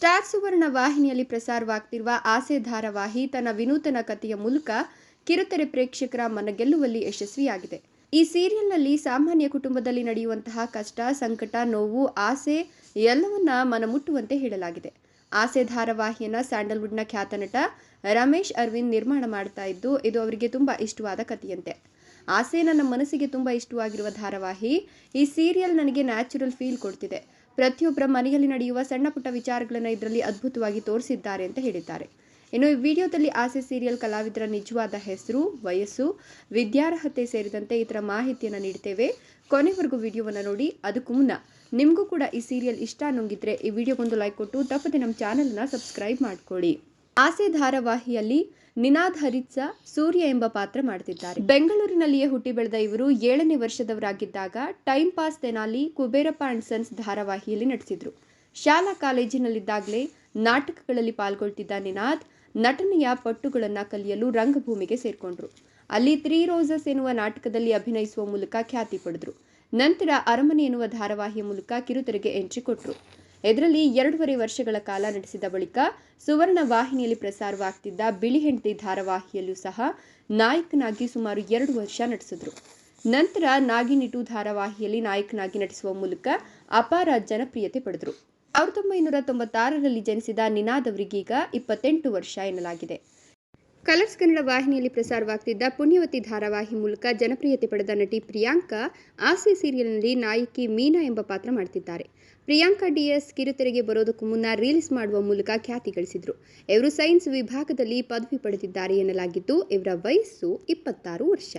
Star ಸುವರ್ಣ ವಾಹಿನಿಯಲ್ಲಿ ಪ್ರಸಾರವಾಗ್ತಿರುವ ಆಸೆ ಧಾರಾವಾಹಿ ತನ್ನ ವಿನೂತನ ಕಥೆಯ ಮೂಲಕ ಕಿರುತೆರೆ ಪ್ರೇಕ್ಷಕರ ಮನ ಗೆಲ್ಲುವಲ್ಲಿ ಯಶಸ್ವಿಯಾಗಿದೆ. ಈ ಸೀರಿಯಲ್ನಲ್ಲಿ ಸಾಮಾನ್ಯ ಕುಟುಂಬದಲ್ಲಿ ನಡೆಯುವಂತಹ ಕಷ್ಟ, ಸಂಕಟ, ನೋವು, ಆಸೆ ಎಲ್ಲವನ್ನ ಮನಮುಟ್ಟುವಂತೆ ಹೇಳಲಾಗಿದೆ. ಆಸೆ ಧಾರಾವಾಹಿಯನ್ನ ಸ್ಯಾಂಡಲ್ವುಡ್ನ ಖ್ಯಾತ ನಟ ರಮೇಶ್ ಅರವಿಂದ್ ನಿರ್ಮಾಣ ಮಾಡ್ತಾ ಇದ್ದು, ಇದು ಅವರಿಗೆ ತುಂಬಾ ಇಷ್ಟವಾದ ಕಥೆಯಂತೆ. ಆಸೆ ನನ್ನ ಮನಸ್ಸಿಗೆ ತುಂಬಾ ಇಷ್ಟವಾಗಿರುವ ಧಾರಾವಾಹಿ ಈ ಸೀರಿಯಲ್ ನನಗೆ ನ್ಯಾಚುರಲ್ ಫೀಲ್ ಕೊಡ್ತಿದೆ. ಪ್ರತಿಯೊಬ್ಬರ ಮನೆಯಲ್ಲಿ ನಡೆಯುವ ಸಣ್ಣ ಪುಟ್ಟ ವಿಚಾರಗಳನ್ನು ಇದರಲ್ಲಿ ಅದ್ಭುತವಾಗಿ ತೋರಿಸಿದ್ದಾರೆ ಅಂತ ಹೇಳಿದ್ದಾರೆ. ಇನ್ನು ಈ ವಿಡಿಯೋದಲ್ಲಿ ಆಸೆ ಸೀರಿಯಲ್ ಕಲಾವಿದರ ನಿಜವಾದ ಹೆಸರು, ವಯಸ್ಸು, ವಿದ್ಯಾರ್ಹತೆ ಸೇರಿದಂತೆ ಇತರ ಮಾಹಿತಿಯನ್ನು ನೀಡ್ತೇವೆ. ಕೊನೆವರೆಗೂ ವಿಡಿಯೋವನ್ನು ನೋಡಿ, ಅದಕ್ಕೂ ಮುನ್ನ ನಿಮಗೂ ಕೂಡ ಈ ಸೀರಿಯಲ್ ಇಷ್ಟ ಅನ್ನೋಂಗಿದ್ರೆ ಈ ವಿಡಿಯೋಗೊಂದು ಲೈಕ್ ಕೊಟ್ಟು, ತಪ್ಪದೆ ನಮ್ಮ ಚಾನಲ್ನ ಸಬ್ಸ್ಕ್ರೈಬ್ ಮಾಡ್ಕೊಳ್ಳಿ. ಆಸೆ ಧಾರಾವಾಹಿಯಲ್ಲಿ ನಿನಾದ್ ಹರಿತ್ಸ ಸೂರ್ಯ ಎಂಬ ಪಾತ್ರ ಮಾಡ್ತಿದ್ದಾರೆ. ಬೆಂಗಳೂರಿನಲ್ಲಿಯೇ ಹುಟ್ಟಿ ಬೆಳೆದ ಇವರು ಏಳನೇ ವರ್ಷದವರಾಗಿದ್ದಾಗ time pass Tenali Kuberappa and sons ಧಾರಾವಾಹಿಯಲ್ಲಿ ನಟಿಸಿದ್ರು. ಶಾಲಾ ಕಾಲೇಜಿನಲ್ಲಿದ್ದಾಗಲೇ ನಾಟಕಗಳಲ್ಲಿ ಪಾಲ್ಗೊಳ್ತಿದ್ದ ನಿನಾದ್ ನಟನೆಯ ಪಟ್ಟುಗಳನ್ನು ಕಲಿಯಲು ರಂಗಭೂಮಿಗೆ ಸೇರ್ಕೊಂಡ್ರು. ಅಲ್ಲಿ ತ್ರೀ ರೋಸಸ್ ಎನ್ನುವ ನಾಟಕದಲ್ಲಿ ಅಭಿನಯಿಸುವ ಮೂಲಕ ಖ್ಯಾತಿ ಪಡೆದ್ರು. ನಂತರ ಅರಮನೆ ಎನ್ನುವ ಧಾರಾವಾಹಿಯ ಮೂಲಕ ಕಿರುತೆರೆಗೆ ಎಂಟ್ರಿ ಕೊಟ್ಟರು ಇದರಲ್ಲಿ ಎರಡೂವರೆ ವರ್ಷಗಳ ಕಾಲ ನಟಿಸಿದ ಬಳಿಕ ಸುವರ್ಣ ವಾಹಿನಿಯಲ್ಲಿ ಪ್ರಸಾರವಾಗ್ತಿದ್ದ ಬಿಳಿ ಹೆಂಡತಿ ಧಾರಾವಾಹಿಯಲ್ಲೂ ಸಹ ನಾಯಕನಾಗಿ ಸುಮಾರು ಎರಡು ವರ್ಷ ನಟಿಸಿದ್ರು ನಂತರ ನಾಗಿನಿಟು ಧಾರಾವಾಹಿಯಲ್ಲಿ ನಾಯಕನಾಗಿ ನಟಿಸುವ ಮೂಲಕ ಅಪಾರ ಜನಪ್ರಿಯತೆ ಪಡೆದರು. ಸಾವಿರದ ಒಂಬೈನೂರ ತೊಂಬತ್ತಾರರಲ್ಲಿ ಜನಿಸಿದ ನಿನಾದ್ ಅವರಿಗೀಗ ಇಪ್ಪತ್ತೆಂಟು ವರ್ಷ ಎನ್ನಲಾಗಿದೆ. ಕಲರ್ಸ್ ಕನ್ನಡ ವಾಹಿನಿಯಲ್ಲಿ ಪ್ರಸಾರವಾಗ್ತಿದ್ದ ಪುಣ್ಯವತಿ ಧಾರಾವಾಹಿ ಮೂಲಕ ಜನಪ್ರಿಯತೆ ಪಡೆದ ನಟಿ ಪ್ರಿಯಾಂಕಾ, ಆಸೆ ಸೀರಿಯಲ್ನಲ್ಲಿ ನಾಯಕಿ ಮೀನಾ ಎಂಬ ಪಾತ್ರ ಮಾಡ್ತಿದ್ದಾರೆ. ಪ್ರಿಯಾಂಕಾ ಡಿಎಸ್ ಕಿರುತೆರೆಗೆ ಬರೋದಕ್ಕೂ ಮುನ್ನ ರೀಲ್ಸ್ ಮಾಡುವ ಮೂಲಕ ಖ್ಯಾತಿ ಗಳಿಸಿದ್ರು. ಇವರು ಸೈನ್ಸ್ ವಿಭಾಗದಲ್ಲಿ ಪದವಿ ಪಡೆದಿದ್ದಾರೆ ಎನ್ನಲಾಗಿದ್ದು, ಇವರ ವಯಸ್ಸು ಇಪ್ಪತ್ತಾರು ವರ್ಷ.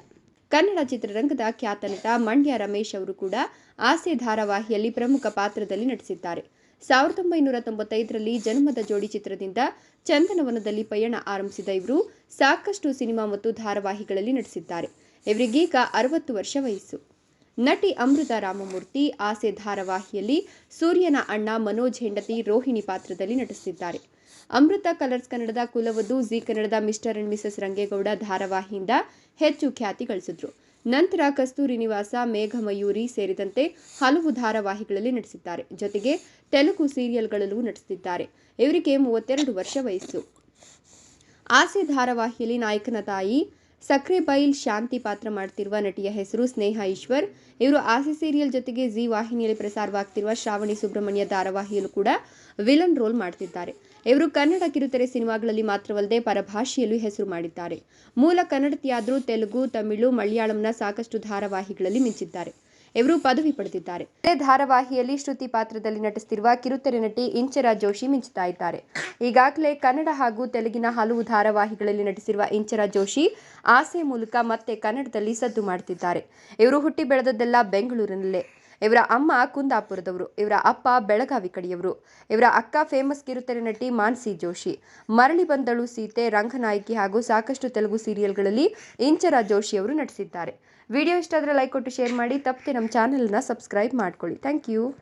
ಕನ್ನಡ ಚಿತ್ರರಂಗದ ಖ್ಯಾತ ನಟ ಮಂಡ್ಯ ರಮೇಶ್ ಅವರು ಕೂಡ ಆಸೆ ಧಾರಾವಾಹಿಯಲ್ಲಿ ಪ್ರಮುಖ ಪಾತ್ರದಲ್ಲಿ ನಟಿಸಿದ್ದಾರೆ. ಸಾವಿರದ ಒಂಬೈನೂರ ತೊಂಬತ್ತೈದರಲ್ಲಿ ಜನ್ಮದ ಜೋಡಿ ಚಿತ್ರದಿಂದ ಚಂದನವನದಲ್ಲಿ ಪಯಣ ಆರಂಭಿಸಿದ ಇವರು ಸಾಕಷ್ಟು ಸಿನಿಮಾ ಮತ್ತು ಧಾರಾವಾಹಿಗಳಲ್ಲಿ ನಟಿಸಿದ್ದಾರೆ. ಇವರಿಗೀಗ ಅರವತ್ತು ವರ್ಷ ವಯಸ್ಸು. ನಟಿ ಅಮೃತ ರಾಮಮೂರ್ತಿ ಆಸೆ ಧಾರಾವಾಹಿಯಲ್ಲಿ ಸೂರ್ಯನ ಅಣ್ಣ ಮನೋಜ್ ಹೆಂಡತಿ ರೋಹಿಣಿ ಪಾತ್ರದಲ್ಲಿ ನಟಿಸಿದ್ದಾರೆ ಅಮೃತ ಕಲರ್ಸ್ ಕನ್ನಡದ ಕುಲವಧು ಜಿ ಕನ್ನಡದ ಮಿಸ್ಟರ್ ಅಂಡ್ ಮಿಸಸ್ ರಂಗೇಗೌಡ ಧಾರಾವಾಹಿಯಿಂದ ಹೆಚ್ಚು ಖ್ಯಾತಿ ಗಳಿಸಿದ್ರು. ನಂತರ ಕಸ್ತೂರಿ ನಿವಾಸ, ಮೇಘಮಯೂರಿ ಸೇರಿದಂತೆ ಹಲವು ಧಾರಾವಾಹಿಗಳಲ್ಲಿ ನಟಿಸಿದ್ದಾರೆ. ಜೊತೆಗೆ ತೆಲುಗು ಸೀರಿಯಲ್ಗಳಲ್ಲೂ ನಟಿಸಿದ್ದಾರೆ ಇವರಿಗೆ ಮೂವತ್ತೆರಡು ವರ್ಷ ವಯಸ್ಸು. ಆಸೆ ಧಾರಾವಾಹಿಯಲ್ಲಿ ನಾಯಕನ ತಾಯಿ ಸಕ್ರೆಬೈಲ್ ಶಾಂತಿ ಪಾತ್ರ ಮಾಡ್ತಿರುವ ನಟಿಯ ಹೆಸರು ಸ್ನೇಹ ಈಶ್ವರ್. ಇವರು ಆಸೆ ಸೀರಿಯಲ್ ಜೊತೆಗೆ ಜಿ ವಾಹಿನಿಯಲ್ಲಿ ಪ್ರಸಾರವಾಗ್ತಿರುವ ಶ್ರಾವಣಿ ಸುಬ್ರಹ್ಮಣ್ಯ ಧಾರಾವಾಹಿಯಲ್ಲೂ ಕೂಡ ವಿಲನ್ ರೋಲ್ ಮಾಡ್ತಿದ್ದಾರೆ. ಇವರು ಕನ್ನಡ ಕಿರುತೆರೆ ಸಿನಿಮಾಗಳಲ್ಲಿ ಮಾತ್ರವಲ್ಲದೆ ಪರಭಾಷೆಯಲ್ಲೂ ಹೆಸರು ಮಾಡಿದ್ದಾರೆ. ಮೂಲ ಕನ್ನಡತಿಯಾದರೂ ತೆಲುಗು, ತಮಿಳು, ಮಲಯಾಳಂನ ಸಾಕಷ್ಟು ಧಾರಾವಾಹಿಗಳಲ್ಲಿ ಮಿಂಚಿದ್ದಾರೆ. ಇವರು ಪದವಿ ಪಡೆದಿದ್ದಾರೆ. ಧಾರಾವಾಹಿಯಲ್ಲಿ ಶ್ರುತಿ ಪಾತ್ರದಲ್ಲಿ ನಟಿಸುತ್ತಿರುವ ಕಿರುತೆರೆ ನಟಿ ಇಂಚರ ಜೋಶಿ ಮಿಂಚುತ್ತಾ ಇದ್ದಾರೆ. ಈಗಾಗಲೇ ಕನ್ನಡ ಹಾಗೂ ತೆಲುಗಿನ ಹಲವು ಧಾರಾವಾಹಿಗಳಲ್ಲಿ ನಟಿಸಿರುವ ಇಂಚರ ಜೋಶಿ ಆಸೆ ಮೂಲಕ ಮತ್ತೆ ಕನ್ನಡದಲ್ಲಿ ಸದ್ದು ಮಾಡುತ್ತಿದ್ದಾರೆ ಇವರು ಹುಟ್ಟಿ ಬೆಳೆದದ್ದೆಲ್ಲ ಬೆಂಗಳೂರಿನಲ್ಲೇ. ಇವರ ಅಮ್ಮ ಕುಂದಾಪುರದವರು, ಇವರ ಅಪ್ಪ ಬೆಳಗಾವಿ ಕಡೆಯವರು, ಇವರ ಅಕ್ಕ ಫೇಮಸ್ ಕಿರುತೆರೆ ನಟಿ ಮಾನ್ಸಿ ಜೋಶಿ. ಮರಳಿ ಬಂದಳು ಸೀತೆ, ರಂಗನಾಯಕಿ ಹಾಗೂ ಸಾಕಷ್ಟು ತೆಲುಗು ಸೀರಿಯಲ್ಗಳಲ್ಲಿ ಇಂಚರ ಜೋಶಿ ಅವರು ನಟಿಸಿದ್ದಾರೆ. ವಿಡಿಯೋ ಇಷ್ಟ ಆದರೆ ಲೈಕ್ ಕೊಟ್ಟು ಶೇರ್ ಮಾಡಿ, ತಪ್ಪದೆ ನಮ್ಮ ಚಾನಲ್ನ ಸಬ್ಸ್ಕ್ರೈಬ್ ಮಾಡ್ಕೊಳ್ಳಿ. Thank you.